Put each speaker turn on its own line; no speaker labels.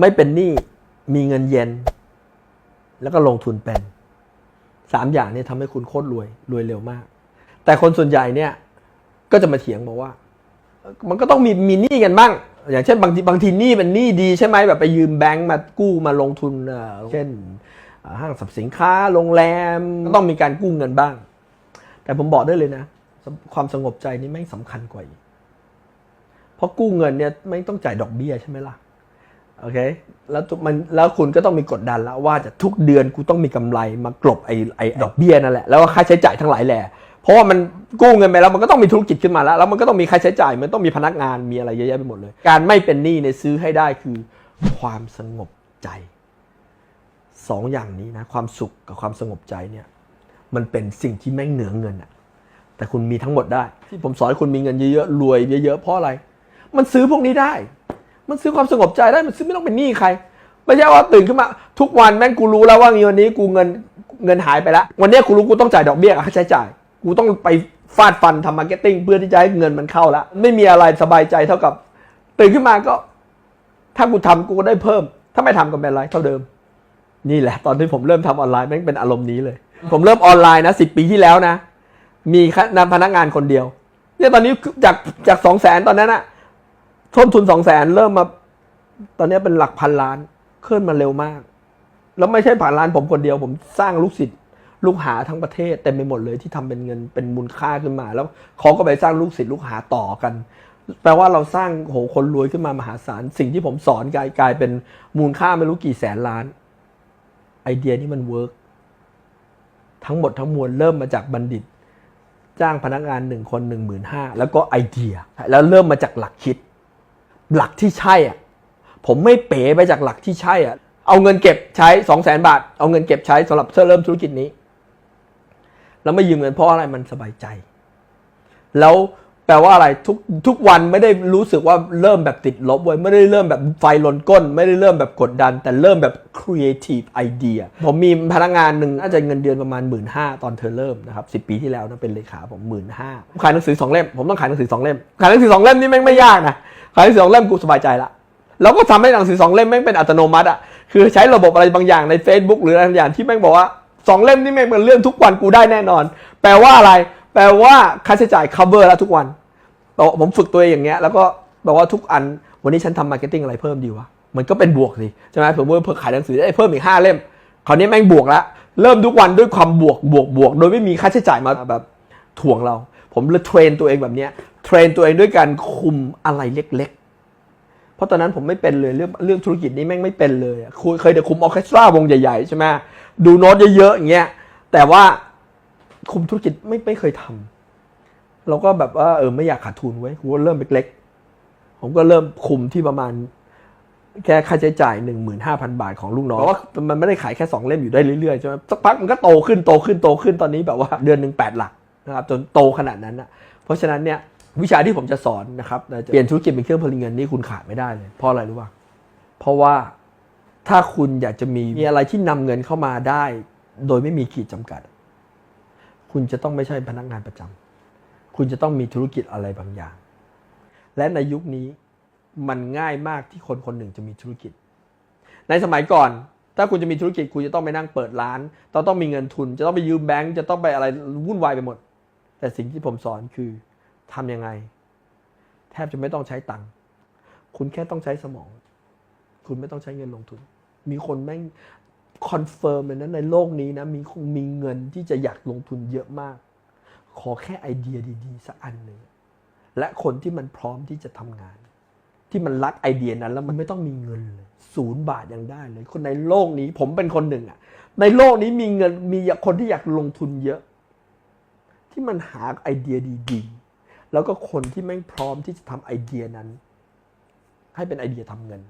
ไม่เป็นหนี้มีเงินเย็น แล้วก็ลงทุนเป็นสามอย่างนี้ทำให้คุณโคตรรวยรวยเร็วมาก แต่คนส่วนใหญ่เนี่ย ก็จะมาเถียงบอกว่า มันก็ต้องมีมีหนี้กันบ้าง อย่างเช่นบางทีบางทีหนี้เป็นหนี้ดีใช่ไหมแบบไปยืมแบงก์มากู้มาลงทุนเช่นห้างสรรพสินค้าโรงแรมก็ต้องมีการกู้เงินบ้าง แต่ผมบอกได้เลยนะ ความสงบใจนี่แม่งสำคัญกว่าเพราะกู้เงินเนี่ยไม่ต้องจ่ายดอกเบี้ยใช่ไหมล่ะ โอเคแล้วมันแล้วคุณก็ต้องมีกดดันแล้วว่าจะทุกเดือนกูต้องมีกำไรมากลบไอ้ไอ้ดอกเบี้ยนั่นแหละแล้วก็ค่าใช้จ่ายทั้งหลายแหละเพราะว่ามันกู้เงินไปแล้วมันก็ต้องมีธุรกิจขึ้นมาแล้วแล้วมันก็ต้องมีค่าใช้จ่ายมันต้องมีพนักงานมีอะไรเยอะแยะไปหมดเลย การไม่เป็นหนี้ในยซื้อให้ได้คือความสงบใจสองอย่างนี้นะความสุขกับความสงบใจเนี่ยมันเป็นสิ่งที่แม่งเหนือเงินอะแต่คุณมีทั้งหมดได้ ที่ผมสอนให้คุณมีเงินเยอะๆรวยเยอะๆเพราะอะไร มันซื้อพวกนี้ได้ มันซื้อความสงบใจได้มันซื้อไม่ต้องเป็นหนี้ใครไม่ใช่ว่าตื่นขึ้นมาทุกวันแม่งกูรู้แล้วว่าเงินนี้กูเงินเงินหายไปแล้ววันนี้กูรู้กูต้องจ่ายดอกเบี้ยค่าใช้จ่าย กูต้องไปฟาดฟันทำมาร์เก็ตติ้งเพื่อที่จะให้เงินมันเข้าแล้วไม่มีอะไรสบายใจเท่ากับ ตื่นขึ้นมาก็ ถ้ากูทำกูก็ได้เพิ่ม ถ้าไม่ทำก็เป็นไรเท่าเดิม นี่แหละ ตอนที่ผมเริ่มทำออนไลน์แม่งเป็นอารมณ์นี้เลย ผมเริ่มออนไลน์นะสิปีที่แล้วนะ มีแค่นพนักงานคนเดียวเนี่ยตอนนี้จากจากสองแสนตอนนั้นอะ ต้นทุนสองแสนเริ่มมา ตอนนี้เป็นหลักพันล้านขึ้นมาเร็วมาก แล้วไม่ใช่ผ่านร้านผมคนเดียว ผมสร้างลูกศิษย์ลูกหาทั้งประเทศเต็มไปหมดเลยที่ทำเป็นเงินเป็นมูลค่าขึ้นมา แล้วเขาก็ไปสร้างลูกศิษย์ลูกหาต่อกัน แปลว่าเราสร้างโหคนรวยขึ้นมามหาศาลสิ่งที่ผมสอนกลายกลายเป็นมูลค่าไม่รู้กี่แสนล้าน ไอเดียนี้มันเวิร์กทั้งหมดทั้งมวลเริ่มมาจากบัณฑิต จ้างพนักงานหนึ่งคนหนึ่งหมื่นห้าแล้วก็ไอเดีย แล้วเริ่มมาจากหลักคิด หลักที่ใช่อะผมไม่เป๋ไปจากหลักที่ใช่อะเอาเงินเก็บใช้สองแสนบาท เอาเงินเก็บใช้สำหรับเริ่มธุรกิจนี้ แล้วไม่ยืมเงินเพราะอะไรมันสบายใจ แล้วแปลว่าอะไรทุกทุกวันไม่ได้รู้สึกว่าเริ่มแบบติดลบเว้ยไม่ได้เริ่มแบบไฟลนก้น ไม่ได้เริ่มแบบกดดัน แต่เริ่มแบบ creative idea ผมมีพนักงานหนึ่งน่าจะเงินเดือนประมาณ 1 5ื่นตอนเธอเริ่มนะครับสิปีที่แล้วนะเป็นเลขาผมหมื่นห้าขายหนังสือสองเล่มผมต้องขายหนังสือสองเล่มขายหนังสือสองเล่มนี่แม่งไม่ยากนะ ขายหนังสือสองเล่มกูสบายใจละแล้วก็ทำให้หนังสือสองเล่มแม่งเป็นอัตโนมัติอะคือใช้ระบบอะไรบางอย่างใน Facebook หรืออะไรบางอย่างที่แม่งบอกว่าสองเล่มนี่แม่งเป็นเรื่องทุกวันกูได้แน่นอน แปลว่าอะไร แปลว่าค่าใช้จ่าย cover แล้วทุกวันผมฝึกตัวเองอย่างเงี้ยแล้วก็บอกว่าทุกอันวันนี้ฉันทำมาร์เก็ตติ้งอะไรเพิ่มดีวะมันก็เป็นบวกสิใช่ไหมผมว่าเพิ่มขายหนังสือได้เพิ่มอีกห้าเล่มคราวนี้แม่งบวกแล้วเริ่มทุกวันด้วยความบวกบวกบวก โดยไม่มีค่าใช้จ่ายมาแบบถ่วงเรา ผมเลยเทรนตัวเองแบบเนี้ย เทรนตัวเองด้วยการคุมอะไรเล็กๆ เพราะตอนนั้นผมไม่เป็นเลยเรื่องเรื่องธุรกิจนี้แม่งไม่เป็นเลยอะคุยเคยแต่คุมออร์เคสตราวงใหญ่ๆใช่ไหมดูโน้ตเยอะๆอย่างเงี้ยแต่ว่าคุมธุรกิจไม่ไม่เคยทำเราก็แบบว่าเออไม่อยากขาดทุนไว้ยกูก็เริ่มเล็กๆผมก็เริ่มคุมที่ประมาณแค่ค่าใช้จ่ายหนึ่งหมื่นห้าพันบาทของลูกน้องเพราะว่ามันไม่ได้ขายแค่สองเล่มอยู่ได้เรื่อยๆใช่ไหมสักพักมันก็โตขึ้นโตขึ้นโตขึ้นตอนนี้แบบว่าเดือนหนึ่งแปดหลักนะครับจนโตขนาดนั้นอะเพราะฉะนั้นเนี่ย วิชาที่ผมจะสอนนะครับจะเปลี่ยนธุรกิจเป็นเครื่องผลิตเงินนี่คุณขาดไม่ได้เลย เพราะอะไรรู้ป่ะเพราะว่าถ้าคุณอยากจะมีมีอะไรที่นำเงินเข้ามาได้ โดยไม่มีขีดจำกัด คุณจะต้องไม่ใช่พนักงานประจำคุณจะต้องมีธุรกิจอะไรบางอย่าง และในยุคนี้มันง่ายมากที่คนคนหนึ่งจะมีธุรกิจ ในสมัยก่อน ถ้าคุณจะมีธุรกิจ คุณจะต้องไปนั่งเปิดร้าน ต้องต้องมีเงินทุน จะต้องไปยืมแบงก์จะต้องไปอะไรวุ่นวายไปหมด แต่สิ่งที่ผมสอนคือ ทำยังไง แทบจะไม่ต้องใช้ตังค์คุณแค่ต้องใช้สมอง คุณไม่ต้องใช้เงินลงทุน มีคนแม่งคอนเฟิร์มเลยนะในโลกนี้นะมีมีเงินที่จะอยากลงทุนเยอะมาก ขอแค่ไอเดียดีๆ สักอันหนึ่งและคนที่มันพร้อมที่จะทำงาน ที่มันรักไอเดียนั้นแล้วมันไม่ต้องมีเงินเลยศูนย์บาทยังได้เลย คนในโลกนี้ผมเป็นคนหนึ่งอะในโลกนี้มีเงินมีคนที่อยากลงทุนเยอะ ที่มันหาไอเดียดี ๆ แล้วก็คนที่ไม่งพร้อมที่จะทำไอเดียนั้น ให้เป็นไอเดียทำเงิน